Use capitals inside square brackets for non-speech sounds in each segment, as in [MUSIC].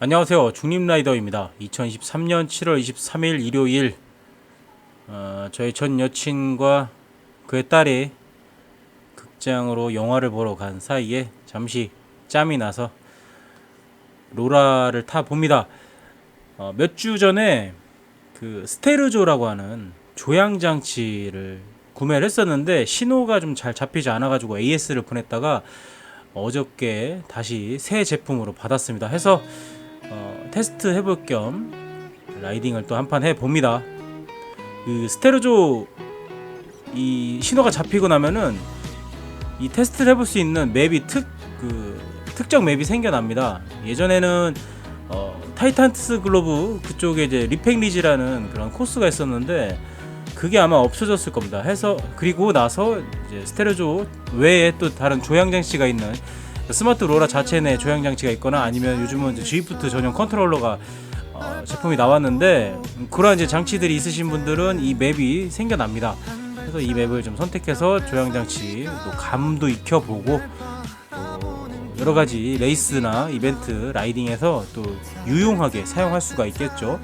안녕하세요. 중립라이더입니다. 2023년 7월 23일 일요일 어, 저희 전 여친과 그의 딸이 극장으로 영화를 보러 간 사이에 잠시 짬이 나서 로라를 타 봅니다. 어, 몇 주 전에 그 스테르조라고 하는 조향 장치를 구매를 했었는데 신호가 좀 잘 잡히지 않아 가지고 AS를 보냈다가 어저께 다시 새 제품으로 받았습니다. 해서 어, 테스트 해볼 겸 라이딩을 또 한 판 해봅니다. 그 스테르조 이 신호가 잡히고 나면은 이 테스트를 해볼 수 있는 맵이 특 그 특정 맵이 생겨납니다. 예전에는 어, 타이탄스 글로브 그쪽에 이제 리팽리지라는 그런 코스가 있었는데 그게 아마 없어졌을 겁니다. 해서 그리고 나서 이제 스테레오조 외에 또 다른 조향 장치가 있는 스마트 로라 자체 내 조향 장치가 있거나 아니면 요즘은 이제 G프트 전용 컨트롤러가 어, 제품이 나왔는데 그런 이제 장치들이 있으신 분들은 이 맵이 생겨납니다. 그래서 이 맵을 좀 선택해서 조향 장치 또 감도 익혀보고 또 여러 가지 레이스나 이벤트 라이딩에서 또 유용하게 사용할 수가 있겠죠.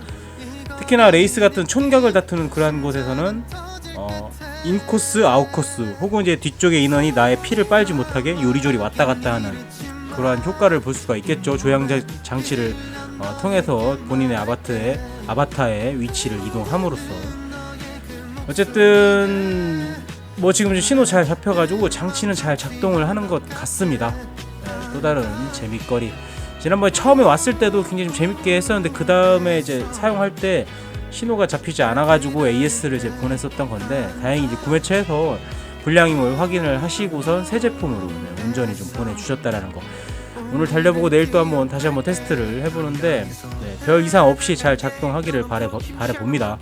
특히나 레이스 같은 촌각을 다투는 그러한 곳에서는 어, 인코스, 아웃코스 혹은 이제 뒤쪽의 인원이 나의 피를 빨지 못하게 요리조리 왔다 갔다 하는 그러한 효과를 볼 수가 있겠죠. 조향 자- 장치를 어, 통해서 본인의 아바트의 아바타의 위치를 이동함으로써 어쨌든 뭐 지금 좀 신호 잘 잡혀가지고 장치는 잘 작동을 하는 것 같습니다. 네, 또 다른 재밌거리. 지난번에 처음에 왔을 때도 굉장히 좀 재밌게 했었는데 그 다음에 이제 사용할 때 신호가 잡히지 않아가지고 AS를 이제 보냈었던 건데 다행히 이제 구매처에서 불량임을 확인을 하시고선 새 제품으로 네, 온전히 좀 보내주셨다라는 거. 오늘 달려보고 내일 또 한번 다시 한번 테스트를 해보는데 네, 별 이상 없이 잘 작동하기를 바래 바래 봅니다.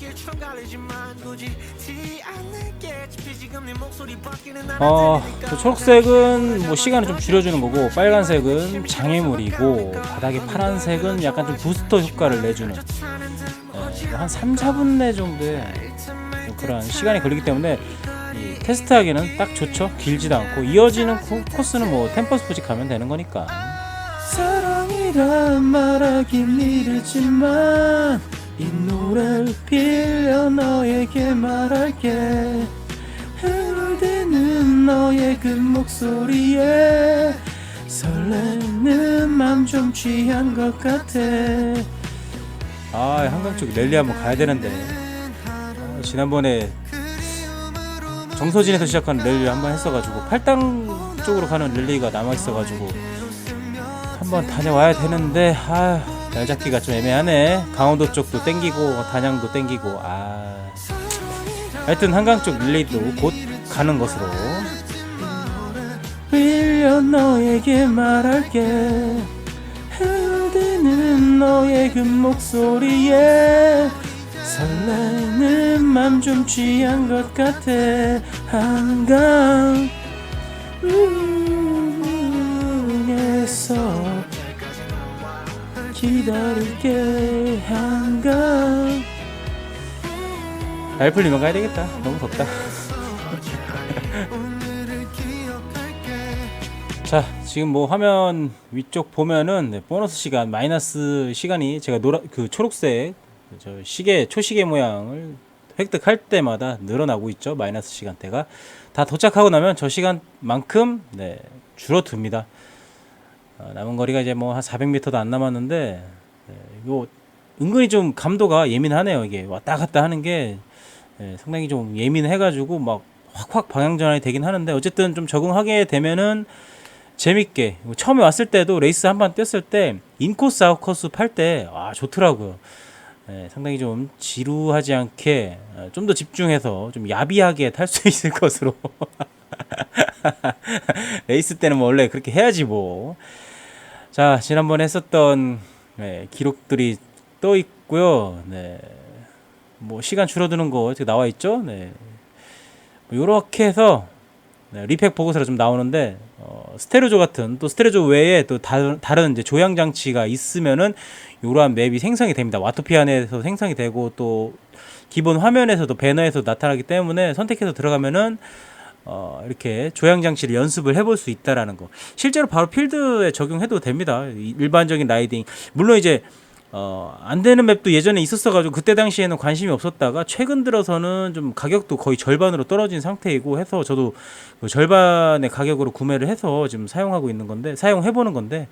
어, 그 초록색은 뭐 시간을 좀 줄여주는 거고 빨간색은 장애물이고 바닥에 파란색은 약간 좀 부스터 효과를 내주는 한 3, 4분 내 정도의 좀 그런 시간이 걸리기 때문에 이 테스트하기는 딱 좋죠. 길지도 않고 이어지는 코, 코스는 뭐 템포 스포츠 가면 되는 거니까. 사랑이란 말하긴 이르지만 이 노래를 빌려 너에게 말할게 흐르는 너의 그 목소리에 설레는 맘 좀 취한 것 같아 아 한강 쪽 랠리 한번 가야 되는데. 아, 지난번에 정서진에서 시작한 랠리 한번 했어가지고 팔당 쪽으로 가는 랠리가 남아 있어가지고 한번 다녀와야 되는데 아 날 잡기가 좀 애매하네. 강원도 쪽도 땡기고 단양도 땡기고 아. 하여튼 한강 쪽 릴레이도 곧 가는 것으로. 빌려 너에게 말할게 너의 그 목소리에 설레는 맘 좀 취한 것 같아. 한강 에서 기다릴게. 한강. 날 풀리면 가야 되겠다. 너무 덥다 지금 뭐 화면 위쪽 보면은 네, 보너스 시간 마이너스 시간이 제가 노라 그 초록색 저 시계 초시계 모양을 획득할 때마다 늘어나고 있죠 마이너스 시간대가. 다 도착하고 나면 저 시간만큼 네 줄어듭니다. 어, 남은 거리가 이제 뭐 한 400m도 안 남았는데 네, 이거 은근히 좀 감도가 예민하네요 이게. 왔다 갔다 하는 게 네, 상당히 좀 예민해가지고 막 확확 방향 전환이 되긴 하는데 어쨌든 좀 적응하게 되면은 재밌게 처음에 왔을 때도 레이스 한 번 뛰었을 때 인코스 아웃코스 팔 때 아 좋더라고요. 네, 상당히 좀 지루하지 않게 어, 좀더 집중해서 좀 야비하게 탈 수 [LAUGHS] 있을 것으로 [LAUGHS] 레이스 때는 뭐 원래 그렇게 해야지 뭐. 자 지난번에 했었던 네, 기록들이 떠 있고요. 네. 뭐 시간 줄어드는 거 지금 나와 있죠. 네. 이렇게 해서 네, 리팩 보고서가 좀 나오는데 어, 스테레오조 같은 또 스테레오조 외에 또 다른, 다른 이제 조향 장치가 있으면은 이러한 맵이 생성이 됩니다. 와토피 안에서 생성이 되고 또 기본 화면에서도 배너에서 나타나기 때문에 선택해서 들어가면은 어, 이렇게 조향 장치를 연습을 해볼 수 있다라는 거. 실제로 바로 필드에 적용해도 됩니다. 이- 일반적인 라이딩. 물론 이제 어, 안 되는 맵도 예전에 있었어가지고 그때 당시에는 관심이 없었다가 최근 들어서는 좀 가격도 거의 절반으로 떨어진 상태이고 해서 저도 그 절반의 가격으로 구매를 해서 지금 사용하고 있는 건데 사용해보는 건데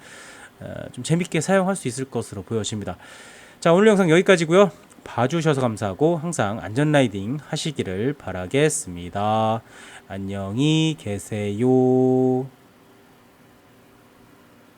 어, 좀 재밌게 사용할 수 있을 것으로 보여집니다. 자 오늘 영상 여기까지고요. 봐주셔서 감사하고 항상 안전 라이딩 하시기를 바라겠습니다. 안녕히 계세요.